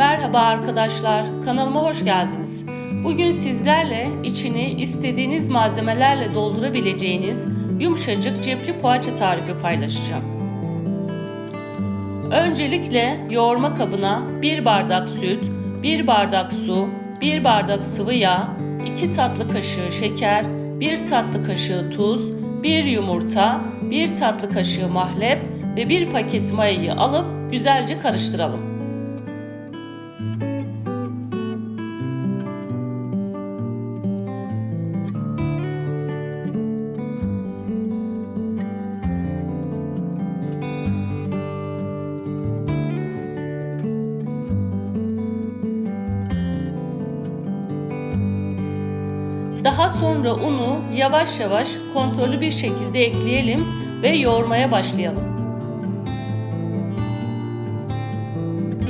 Merhaba arkadaşlar, kanalıma hoş geldiniz. Bugün sizlerle içini istediğiniz malzemelerle doldurabileceğiniz yumuşacık cepli poğaça tarifi paylaşacağım. Öncelikle yoğurma kabına 1 bardak süt, 1 bardak su, 1 bardak sıvı yağ, 2 tatlı kaşığı şeker, 1 tatlı kaşığı tuz, 1 yumurta, 1 tatlı kaşığı mahlep ve 1 paket mayayı alıp güzelce karıştıralım. Daha sonra unu yavaş yavaş kontrollü bir şekilde ekleyelim ve yoğurmaya başlayalım.